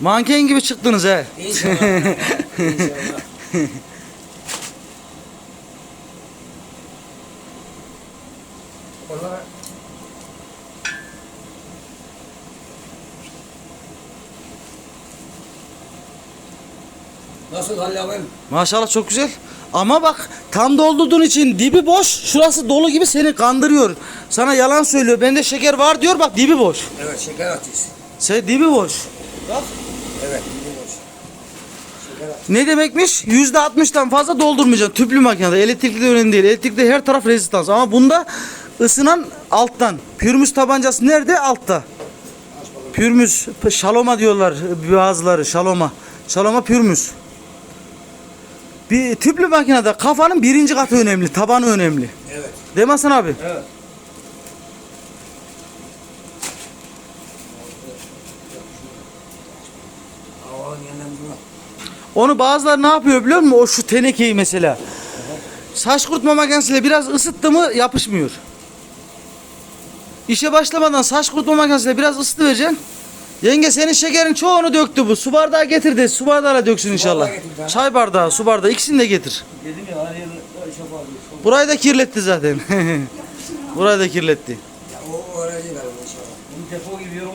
Manken gibi çıktınız he. İnşallah. İnşallah. Oralara Nasıl Halil abim? Maşallah çok güzel. Ama bak tam doldurduğun için dibi boş. Şurası dolu gibi seni kandırıyor. Sana yalan söylüyor. Bende şeker var diyor bak dibi boş. Evet şeker atıyoruz. Sen dibi boş. Bak. Evet boş. Ne demekmiş? Yüzde altmıştan fazla doldurmayacaksın tüplü makinede. Elektrikli de önemli değil. Elektrikli her taraf rezistans. Ama bunda ısınan alttan. Pürmüz tabancası nerede? Altta. Pürmüz, şaloma diyorlar bazıları şaloma. Şaloma pürmüz. Bir tüplü makinede kafanın birinci katı önemli, tabanı önemli. Evet. Değil mi Hasan abi? Evet. Onu bazıları ne yapıyor biliyor musun? O şu tenekeyi mesela. Saç kurutma makinesiyle biraz ısıttı mı yapışmıyor. İşe başlamadan saç kurutma makinesiyle biraz ısıtı vereceksin. Yenge senin şekerin çoğunu döktü bu. Su bardağı getir de su bardağıyla döksün inşallah. getir ben. Çay bardağı, su bardağı ikisini de getir. Dedim ya her yapalım. Burayı da kirletti zaten. Burayı da kirletti. Ya o öğrenci ver inşallah. Bunu depo gibi yorum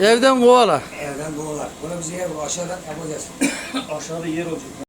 Evden kovala. Evden doğular. Bunu bize yer aşağıdan yapacağız. Aşağıda yer olacak.